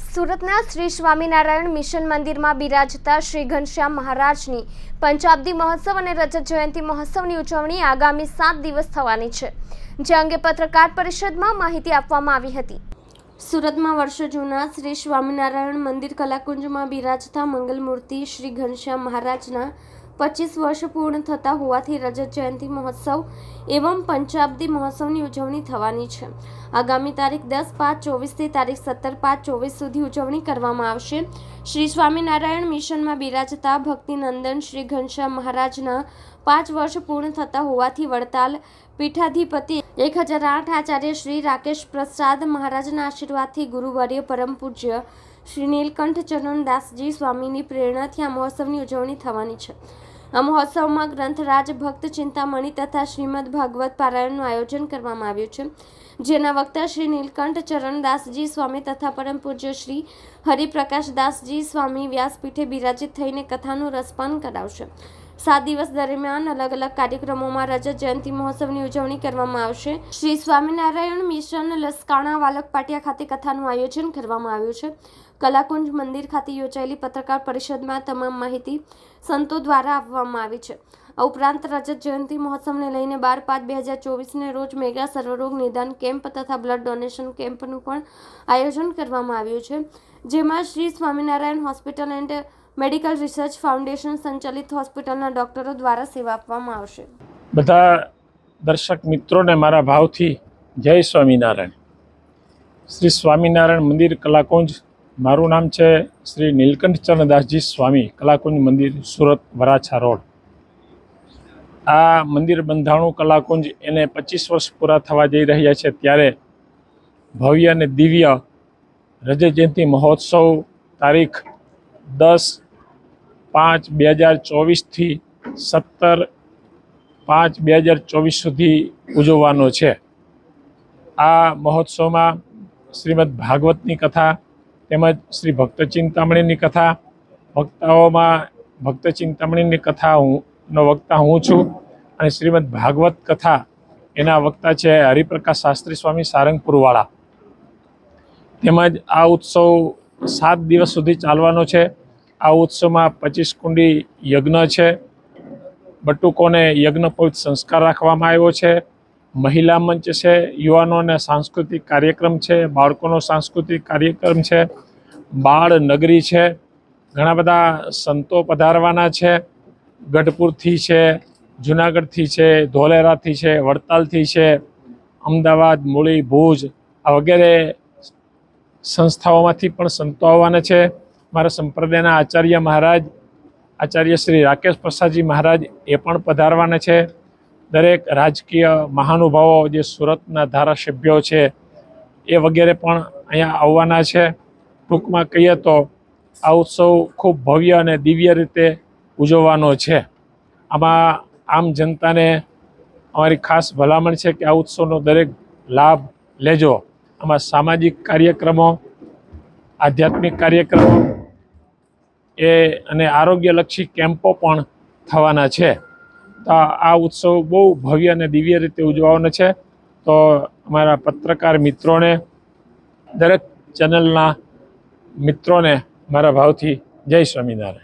સુરતના શ્રી સ્વામિનારાયણ મિશન મંદિરમાં બિરાજતા શ્રી ઘનશ્યામ મહારાજની પંચાબ્દી મહોત્સવ અને રજત જયંતિ મહોત્સવની ઉજવણી આગામી સાત દિવસ થવાની છે, જે અંગે પત્રકાર પરિષદમાં માહિતી આપવામાં આવી હતી. સુરતમાં વર્ષો જૂના શ્રી સ્વામિનારાયણ મંદિર કલાકુંજમાં બિરાજતા મંગલમૂર્તિ શ્રી ઘનશ્યામ મહારાજના પચીસ વર્ષ પૂર્ણ થતા હોવાથી રજત જયંતિ મહોત્સવ એવમ પંચાબ્દી મહોત્સવની ઉજવણી થવાની છે. આગામી તારીખ દસ પાંચ ચોવીસથી તારીખ સત્તર પાંચ ચોવીસ સુધી ઉજવણી કરવામાં આવશે. શ્રી સ્વામિનારાયણ મિશનમાં બિરાજતા ભક્તિનંદન શ્રી ઘનશ્યામ મહારાજના પાંચ વર્ષ પૂર્ણ થતા હોવાથી વડતાલ પીઠાધિપતિ એક હજાર આઠ આચાર્ય શ્રી રાકેશ પ્રસાદ મહારાજના આશીર્વાદથી ગુરુવર્ય પરમ પૂજ્ય શ્રી નીલકંઠ ચરણ દાસજી સ્વામીની પ્રેરણાથી આ મહોત્સવની ઉજવણી થવાની છે. આ મહોત્સવમાં ગ્રંથરાજ ભક્ત ચિંતામણી તથા શ્રીમદ ભાગવત પારાયણનું આયોજન કરવામાં આવ્યું છે. જેના વક્તા શ્રી નીલકંઠ ચરણદાસજી સ્વામી તથા પરમ પૂજ્ય શ્રી હરિપ્રકાશ દાસજી સ્વામી વ્યાસપીઠે બિરાજિત થઈને કથાનું રસપાન કરાવશે. સાત દિવસ દરમિયાન અલગ અલગ કાર્યક્રમોમાં રજત જયંતિ મહોત્સવની ઉજવણી કરવામાં આવશે. શ્રી સ્વામિનારાયણ મિશન લસકાણા વાલક પાટિયા ખાતે કથાનું આયોજન કરવામાં આવ્યું છે. કલાકુંજ મંદિર ખાતે યોજાયેલી પત્રકાર પરિષદમાં તમામ માહિતી સંતો દ્વારા આપવામાં આવી છે. આ ઉપરાંત રજત જયંતિ મહોત્સવને લઈને બાર પાંચ બે હજાર ચોવીસને રોજ મેગા સર્વરોગ નિદાન કેમ્પ તથા બ્લડ ડોનેશન કેમ્પનું પણ આયોજન કરવામાં આવ્યું છે, જેમાં Shri Swaminarayan hospital and medical research foundation સંચાલિત હોસ્પિટલના ડોક્ટરો દ્વારા સેવા આપવામાં આવશે. બધા દર્શક મિત્રોને મારા ભાવથી જય સ્વામિનારાયણ. શ્રી સ્વામિનારાયણ મંદિર કલાકુંજ, મારું નામ છે શ્રી નીલકંઠ ચરણદાસજી સ્વામી, કલાકુંજ મંદિર સુરત વરાછા રોડ. આ મંદિર બંધાણું કલાકુંજ એને પચીસ વર્ષ પૂરા થવા જઈ રહ્યા છે ત્યારે ભવ્ય અને દિવ્ય રજત જયંતિ મહોત્સવ તારીખ દસ પાંચ બે હજાર ચોવીસથી સત્તર પાંચ બે હજાર ચોવીસ સુધી ઉજવવાનો છે. આ મહોત્સવમાં શ્રીમદ ભાગવતની કથા તેમજ શ્રી ભક્ત ચિંતામણીની કથા વક્તાઓમાં ભક્ત ચિંતામણીની કથા હું નો વક્તા હું છું અને શ્રીમદ ભાગવત કથા એના વક્તા છે હરિપ્રકાશ શાસ્ત્રી સ્વામી સારંગપુરવાળા. તેમજ આ ઉત્સવ સાત દિવસ સુધી ચાલવાનો છે. આ ઉત્સવમાં પચીસ કુંડી યજ્ઞ છે. બટુકોને યજ્ઞ સંસ્કાર રાખવામાં આવ્યો છે. મહિલા મંચ છે, યુવાનોને સાંસ્કૃતિક કાર્યક્રમ છે, બાળકોનો સાંસ્કૃતિક કાર્યક્રમ છે, બાળ નગરી છે. ઘણા બધા સંતો પધારવાના છે. ગઢપુરથી છે, જુનાગઢથી છે, ધોલેરાથી છે, વડતાલથી છે, અમદાવાદ, મૂળી, ભુજ, આ વગેરે સંસ્થાઓમાંથી પણ સંતો આવવાના છે. મારા સંપ્રદાયના આચાર્ય મહારાજ, આચાર્ય શ્રી રાકેશ પ્રસાદજી મહારાજ એ પણ પધારવાના છે. દરેક રાજકીય મહાનુભાવો, જે સુરતના ધારાસભ્યો છે, એ વગેરે પણ અહીંયા આવવાના છે. ટૂંકમાં કહીએ તો આ ઉત્સવ ખૂબ ભવ્ય અને દિવ્ય રીતે ઉજવવાનો છે. આમાં આમ જનતાને અમારી ખાસ ભલામણ છે કે આ ઉત્સવનો દરેક લાભ લેજો. આમાં સામાજિક કાર્યક્રમો, આધ્યાત્મિક કાર્યક્રમો એ અને આરોગ્યલક્ષી કેમ્પો પણ થવાના છે. તો આ ઉત્સવ બહુ ભવ્ય અને દિવ્ય રીતે ઉજવવાનો છે. તો અમારા પત્રકાર મિત્રોને, દરેક ચેનલના મિત્રોને મારા ભાવથી જય સ્વામિનારાયણ.